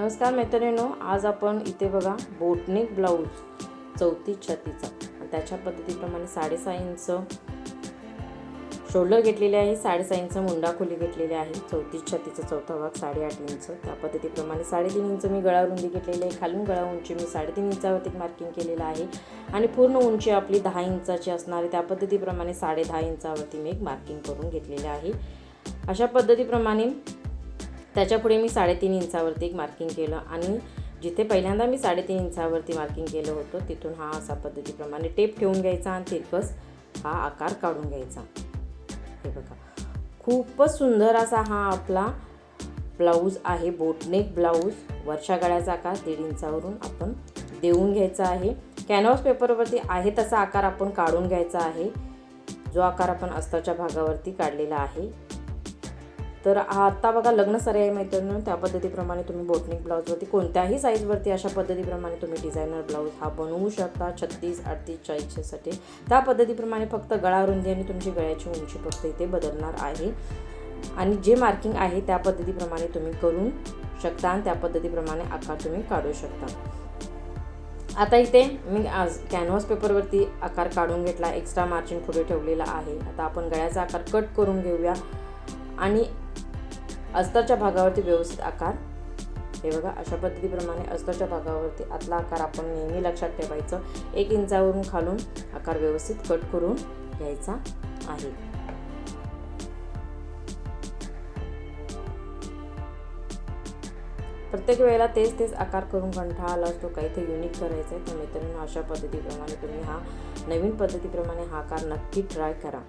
नमस्कार मैत्रिणींनो आज आपण इथे बघा बोटनेक ब्लाऊज चौथी छतीचा आणि त्याच्या पद्धतीप्रमाणे साडेसहा इंच शोल्डर घेतलेले आहे साडेसहा इंच मुंडा खोली घेतलेली आहे चौथी छातीचा चौथा भाग साडेआठ इंच. त्या पद्धतीप्रमाणे साडेतीन इंच मी गळा रुंदी घेतलेली आहे खालून गळा उंची मी साडेतीन इंचावरती मार्किंग केलेलं आहे. आणि पूर्ण उंची आपली दहा इंचाची असणारी त्या पद्धतीप्रमाणे साडे दहा इंचावरती मी एक मार्किंग करून घेतलेले आहे. अशा पद्धतीप्रमाणे त्याच्यापुढे मी साडेतीन इंचावरती एक मार्किंग केलं आणि जिथे पहिल्यांदा मी साडेतीन इंचावरती मार्किंग केलं होतं तिथून हा असा पद्धतीप्रमाणे टेप ठेवून घ्यायचा आणि तिरकस हा आकार काढून घ्यायचा. हे बघा. खूपच सुंदर असा हा आपला ब्लाऊज आहे बोटनेक ब्लाऊज वरच्या गळ्याचा आकार दीड इंचावरून आपण देऊन घ्यायचा आहे. कॅनव्हास पेपरवरती आहे तसा आकार आपण काढून घ्यायचा आहे. जो आकार आपण अस्ताच्या भागावरती काढलेला आहे. तर हा आत्ता बघा लग्न सराई आहे मैत्रिणी त्या पद्धतीप्रमाणे तुम्ही बोटनिक ब्लाऊजवरती कोणत्याही साईजवरती अशा पद्धतीप्रमाणे तुम्ही डिझायनर ब्लाऊज हा बनवू शकता. छत्तीस अडतीस चाळीसच्यासाठी. त्या पद्धतीप्रमाणे फक्त गळा रुंदी आणि तुमची गळ्याची उंची फक्त इथे बदलणार आहे. आणि जे मार्किंग आहे त्या पद्धतीप्रमाणे तुम्ही करू शकता आणि त्या पद्धतीप्रमाणे आकार तुम्ही काढू शकता. आता इथे मी आज कॅनव्हास पेपरवरती आकार काढून घेतला. एक्स्ट्रा मार्जिन पुढे ठेवलेला आहे. आता आपण गळ्याचा आकार कट करून घेऊया. आणि अस्तरच्या भागावरती व्यवस्थित आकार. हे बघा अशा पद्धतीप्रमाणे अस्तरच्या भागावरती आतला आकार आपण नेहमी लक्षात ठेवायचं. एक इंचावरून खालून आकार व्यवस्थित कट करून घ्यायचा आहे. प्रत्येक वेळेला तेच तेच आकार करून कंठाळा आला असतो काहीतरी युनिक करायचं आहे तर मित्रांनो अशा पद्धतीप्रमाणे तुम्ही हा नवीन पद्धतीप्रमाणे हा आकार नक्की ट्राय करा.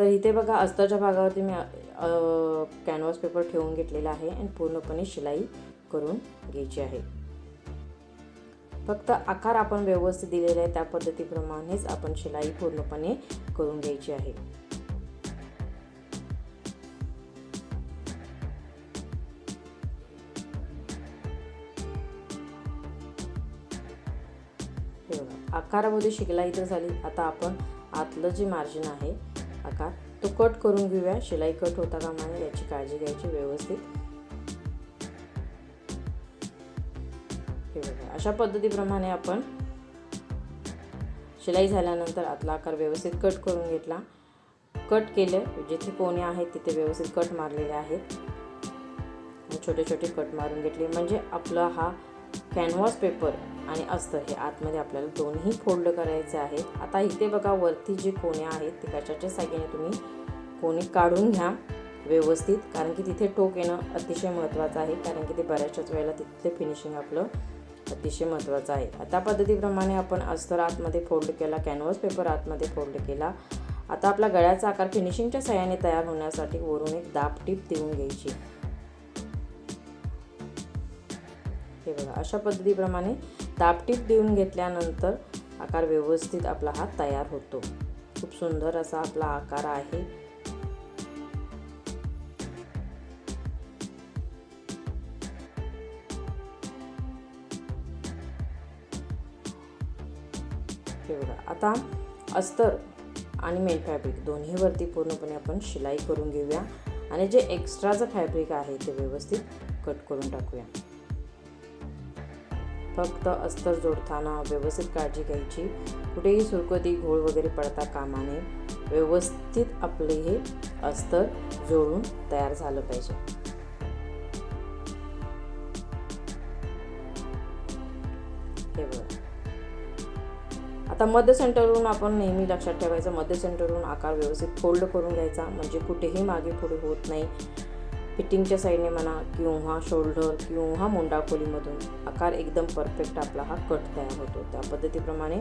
तर इथे बघा अस्तरच्या भागावरती मी कॅनव्हास पेपर ठेवून घेतलेला आहे आणि पूर्णपणे शिलाई करून घ्यायची आहे. फक्त आकार आपण व्यवस्थित दिलेला आहे त्या पद्धतीप्रमाणेच आपण शिलाई पूर्णपणे करून घ्यायची आहे. आकारामध्ये शिलाई तर झाली आता आपण आतलं जे मार्जिन आहे आकार तो कट करून घेऊया. शिलाई कट होता का नये याची काळजी घ्यायची व्यवस्थित. हे बघा अशा पद्धतीप्रमाणे आपण शिलाई झाल्यानंतर आतला आकार व्यवस्थित कट करून घेतला. कट केलं जिथे कोणे आहेत तिथे व्यवस्थित कट मारलेले आहेत. छोटे छोटे कट मारून घेतले. म्हणजे आपला हा कॅनव्हास पेपर आणि अस्तर हे आतमध्ये आपल्याला दोन्ही फोल्ड करायचे आहेत. आता इथे बघा वरती जे कोणे आहेत ते कशाच्या साह्याने तुम्ही कोणी काढून घ्या व्यवस्थित. कारण की तिथे टोक येणं अतिशय महत्त्वाचं आहे. कारण की ते बऱ्याचशाच वेळेला तिथले फिनिशिंग आपलं अतिशय महत्त्वाचं आहे. आता पद्धतीप्रमाणे आपण अस्तर आतमध्ये फोल्ड केला कॅनव्हास पेपर आतमध्ये फोल्ड केला. आता आपला गळ्याचा आकार फिनिशिंगच्या साह्याने तयार होण्यासाठी वरून एक दाब टीप देऊन घ्यायची. हे बघा अशा पद्धतीप्रमाणे दाबटीप देऊन घेतल्यानंतर आकार व्यवस्थित आपला हा तयार होतो. खूप सुंदर असा आपला आकार आहे. बघा आता अस्तर आणि मेन फॅब्रिक दोन्हीवरती पूर्णपणे आपण शिलाई करून घेऊया. आणि जे एक्स्ट्राचं फॅब्रिक आहे ते व्यवस्थित कट करून टाकूया. फक्त अस्तर जोडताना व्यवस्थित काळजी घ्यायची. कुठेही सुरकती घोळ वगैरे पडता कामा नये. व्यवस्थित आपले हे अस्तर जोडून तयार झालं पाहिजे. हे बघा. आता मध्य सेंटरवरून आपण नेहमी लक्षात ठेवायचं मध्य सेंटरवरून आकार व्यवस्थित फोल्ड करून घ्यायचा म्हणजे कुठेही मागे पुढे होत नाही. फिटिंगच्या साईडने म्हणा किंवा शोल्डर किंवा मुंडा खोलीमधून आकार एकदम परफेक्ट आपला हा कट तयार होतो. त्या पद्धतीप्रमाणे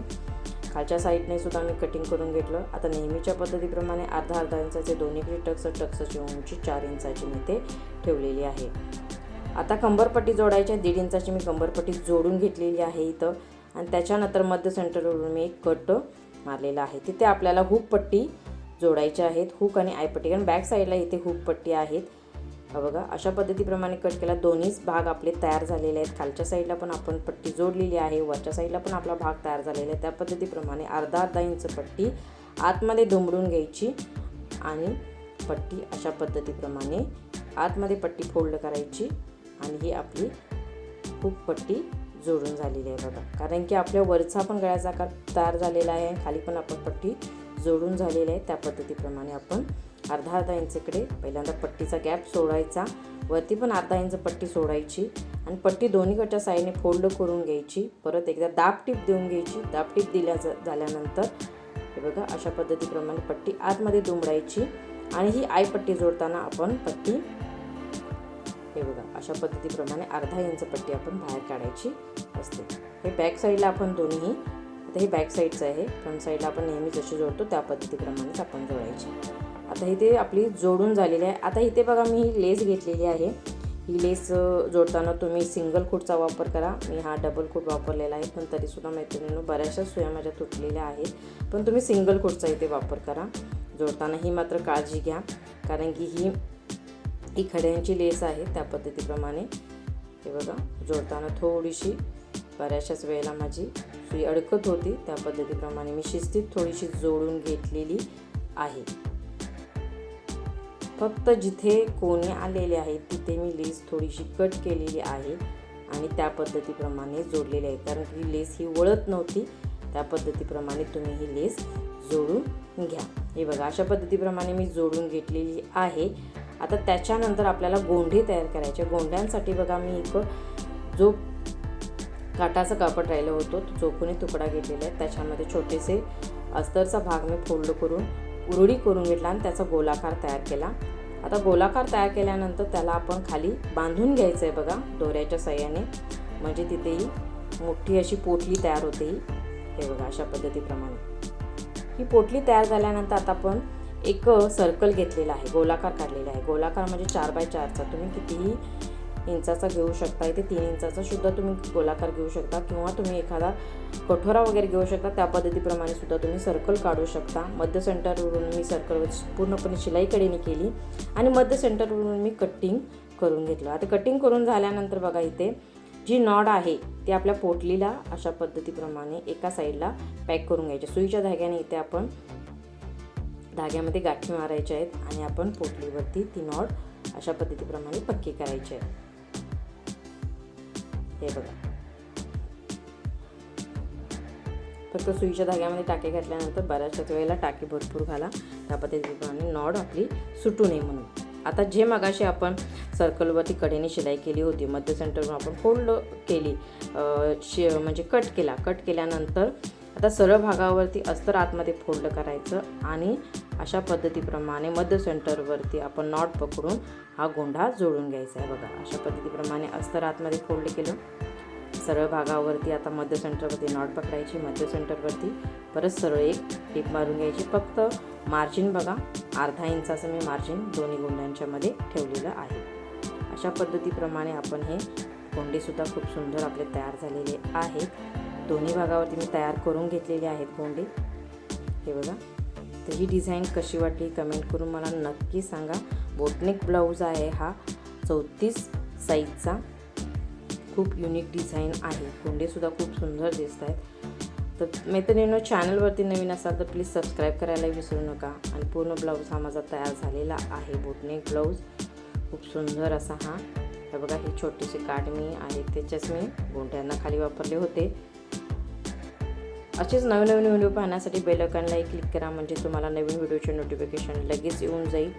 खालच्या साईडने सुद्धा मी कटिंग करून घेतलं. आता नेहमीच्या पद्धतीप्रमाणे अर्धा अर्धा इंचाचे दोन्हीकडे टक्स टक्सची उंची चार इंचाची मी ते ठेवलेली आहे. आता कंबरपट्टी जोडायच्या दीड इंचाची मी कंबरपट्टी जोडून घेतलेली आहे इथं. आणि त्याच्यानंतर मध्य सेंटरवरून मी एक कट मारलेला आहे. तिथे आपल्याला हुक पट्टी जोडायच्या आहेत. हुक आणि आयपट्टी कारण बॅक साईडला इथे हुक पट्टी आहेत. हा बघा अशा पद्धतीप्रमाणे कट केला. दोन्हीच भाग आपले तयार झालेले आहेत. खालच्या साईडला पण आपण पट्टी जोडलेली आहे. वरच्या साईडला पण आपला भाग तयार झालेला आहे. त्या पद्धतीप्रमाणे अर्धा अर्धा इंच पट्टी आतमध्ये दुमडून घ्यायची आणि पट्टी अशा पद्धतीप्रमाणे आतमध्ये पट्टी फोल्ड करायची आणि ही आपली खूप पट्टी जोडून झालेली आहे बघा. कारण की आपल्या वरचा पण गळ्याचा आकार तयार झालेला आहे. खाली पण आपण पट्टी जोडून झालेली आहे. त्या पद्धतीप्रमाणे आपण अर्धा अर्धा इंचकडे. पहिल्यांदा पट्टीचा गॅप सोडायचा. वरती पण अर्धा इंच पट्टी सोडायची. आणि पट्टी दोन्हीकडच्या साईडने फोल्ड करून घ्यायची. परत एकदा दाब टीप देऊन घ्यायची. दाब टीप दिल्या ज- झाल्यानंतर हे बघा अशा पद्धतीप्रमाणे पट्टी आतमध्ये दुमडायची. आणि ही आय पट्टी जोडताना आपण पट्टी हे बघा अशा पद्धतीप्रमाणे अर्धा इंच पट्टी आपण बाहेर काढायची असते. हे बॅक साईडला आपण दोन्ही आता हे बॅक साईडचं आहे. फ्रंट साईडला आपण नेहमी जशी जोडतो त्या पद्धतीप्रमाणेच आपण जोडायची. आता इथे आपली जोडून झालेली आहे. आता इथे बघा मी ही लेस घेतलेली आहे. ही लेस जोडताना तुम्ही सिंगल खूटचा वापर करा. मी हा डबल खूट वापरलेला आहे. पण तरीसुद्धा मैत्रिणीनं बऱ्याचशा सुया माझ्या तुटलेल्या आहेत. पण तुम्ही सिंगल खूटचा इथे वापर करा. जोडताना ही मात्र काळजी घ्या. कारण की ही ही खड्यांची लेस आहे त्या पद्धतीप्रमाणे. हे बघा जोडताना थोडीशी बऱ्याचशाच वेळेला माझी सुई अडकत होती. त्या पद्धतीप्रमाणे मी शिस्तीत थोडीशी जोडून घेतलेली आहे. फक्त जिथे कोणी आलेले आहेत तिथे मी लेस थोडीशी कट केलेली आहे आणि त्या पद्धतीप्रमाणे जोडलेली आहे. कारण ही लेस ही वळत नव्हती. त्या पद्धतीप्रमाणे तुम्ही ही लेस जोडून घ्या. हे बघा अशा पद्धतीप्रमाणे मी जोडून घेतलेली आहे. आता त्याच्यानंतर आपल्याला गोंडे तयार करायचे गोंड्यांसाठी बघा मी एक जो काटाचा कापड राहिलं होतो तो चोखूने तुकडा घेतलेला आहे. त्याच्यामध्ये छोटेसे अस्तरचा भाग मी फोल्ड करून उरुडी करून घेतला आणि त्याचा गोलाकार तयार केला. आता गोलाकार तयार केल्यानंतर त्याला आपण खाली बांधून घ्यायचं आहे बघा दोऱ्याच्या सहाय्याने. म्हणजे तिथेही मोठी अशी पोटली तयार होते ही. हे बघा अशा पद्धतीप्रमाणे. ही पोटली तयार झाल्यानंतर आता आपण एक सर्कल घेतलेला आहे गोलाकार काढलेला आहे. गोलाकार म्हणजे चार बाय चारचा. तुम्ही कितीही इंचाचा घेऊ शकता. इथे तीन इंचाचा सुद्धा तुम्ही गोलाकार घेऊ शकता किंवा तुम्ही एखादा कठोरा वगैरे घेऊ शकता. त्या पद्धतीप्रमाणे सुद्धा तुम्ही सर्कल काढू शकता. मध्य सेंटरवरून मी सर्कल पूर्णपणे शिलाईकडेने केली आणि मध्य सेंटरवरून मी कटिंग करून घेतलं. आता कटिंग करून झाल्यानंतर बघा इथे जी नॉड आहे ती आपल्या पोटलीला अशा पद्धतीप्रमाणे एका साईडला पॅक करून घ्यायची. सुईच्या धाग्याने इथे आपण धाग्यामध्ये गाठी मारायच्या आहेत आणि आपण पोटलीवरती ती नॉड अशा पद्धतीप्रमाणे पक्की करायची आहे. हे बघा. फक्त सुईच्या धाग्यामध्ये टाके घातल्यानंतर बऱ्याचशाच वेळेला टाके भरपूर घाला. त्या पद्धतीप्रमाणे नॉड आपली सुटू नये म्हणून. आता जे मगाशी आपण सर्कलवरती कडेने शिलाई केली होती मध्य सेंटरवर आपण फोल्ड केली शे शि म्हणजे कट केला. कट केल्यानंतर आता सरळ भागावरती अस्तर आतमध्ये फोल्ड करायचं आणि अशा पद्धतीप्रमाणे मध्य सेंटरवरती आपण नॉट पकडून हा गोंडा जोडून घ्यायचा आहे बघा. अशा पद्धतीप्रमाणे अस्तर आतमध्ये फोल्ड केलं. सरळ भागावरती आता मध्य सेंटरवरती नॉट पकडायची. मध्य सेंटरवरती परत सरळ एक टीप मारून घ्यायची. फक्त मार्जिन बघा. अर्धा इंचाचं मी मार्जिन दोन्ही गोंड्यांच्यामध्ये ठेवलेलं आहे. अशा पद्धतीप्रमाणे आपण हे गोंडेसुद्धा खूप सुंदर आपले तयार झालेले आहेत. दोन्ही भागावरती मी तयार करून घेतलेले आहेत गोंडे हे बघा. तर ही डिझाईन कशी वाटली कमेंट करून मला नक्की सांगा. बोटनेक ब्लाऊज आहे हा चौतीस साईजचा. खूप युनिक डिझाईन आहे. गोंडेसुद्धा खूप सुंदर दिसत आहेत. तर मैत्रिणींनो चॅनलवरती नवीन असाल तर प्लीज सबस्क्राईब करायला विसरू नका. आणि पूर्ण ब्लाऊज हा माझा तयार झालेला आहे. Boatneck blouse. खूप सुंदर असा हा. हे बघा ही छोटीशी काठ मी आहे त्याच्याच मी गोंड्यांना खाली वापरले होते. असेच नवीन नवीन व्हिडिओ पाहण्यासाठी बेल आयकॉनलाही क्लिक करा म्हणजे तुम्हाला नवीन व्हिडिओचे नोटिफिकेशन लगेच येऊन जाईल.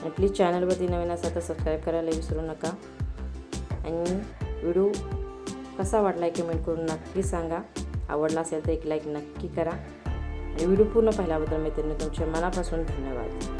आणि प्लीज चॅनलवरती नवीन असाल तर सबस्क्राईब करायला विसरू नका. आणि व्हिडिओ कसा वाटला आहे कमेंट करून नक्की सांगा. आवडला असेल तर एक लाईक नक्की करा. आणि व्हिडिओ पूर्ण पाहिल्याबद्दल मैत्रिणी तुमच्या मनापासून धन्यवाद.